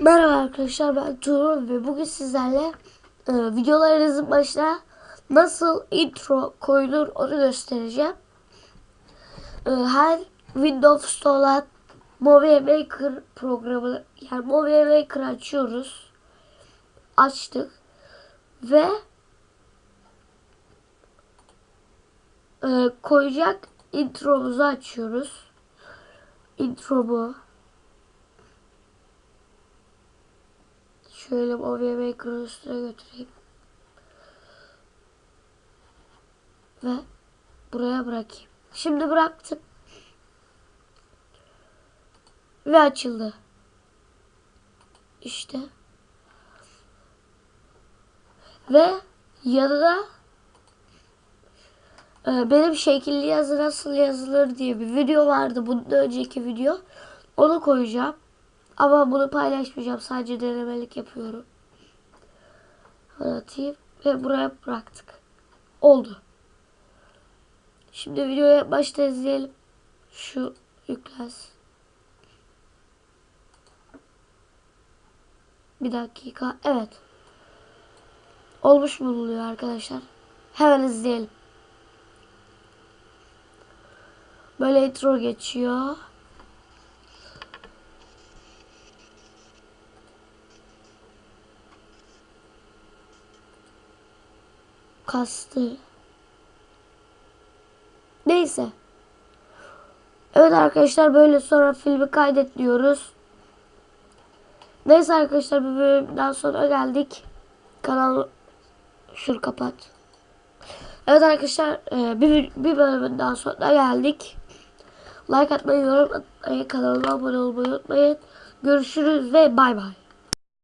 Merhaba arkadaşlar ben Tuğrul ve bugün sizlerle e, videolarınızın başına nasıl intro koyulur onu göstereceğim. E, her Windows'ta olan Movie Maker programı yani Movie Maker açıyoruz. Açtık ve e, koyacak intromuzu açıyoruz. Intro bu. Şöyle Movie Maker'ın üstüne götüreyim. Ve buraya bırakayım. Şimdi bıraktım. Ve açıldı. İşte. Ve yanına e, benim şekilli yazı nasıl yazılır diye bir video vardı. Bundan önceki video. Onu koyacağım. Ama bunu paylaşmayacağım. Sadece denemelik yapıyorum. Anlatayım. Ve buraya bıraktık. Oldu. Şimdi videoya başta izleyelim. Şu yüklensin. Bir dakika. Evet. Olmuş bulunuyor arkadaşlar. Hemen izleyelim. Böyle intro geçiyor. Kastı. Neyse. Evet arkadaşlar böyle sonra filmi kaydet diyoruz. Neyse arkadaşlar bir bölümden sonra geldik. Kanal şur kapat. Evet arkadaşlar e, bir, bir bölümün daha sonra geldik. Like atmayı, yorum atmayı, kanalıma abone olmayı unutmayın. Görüşürüz ve bay bay.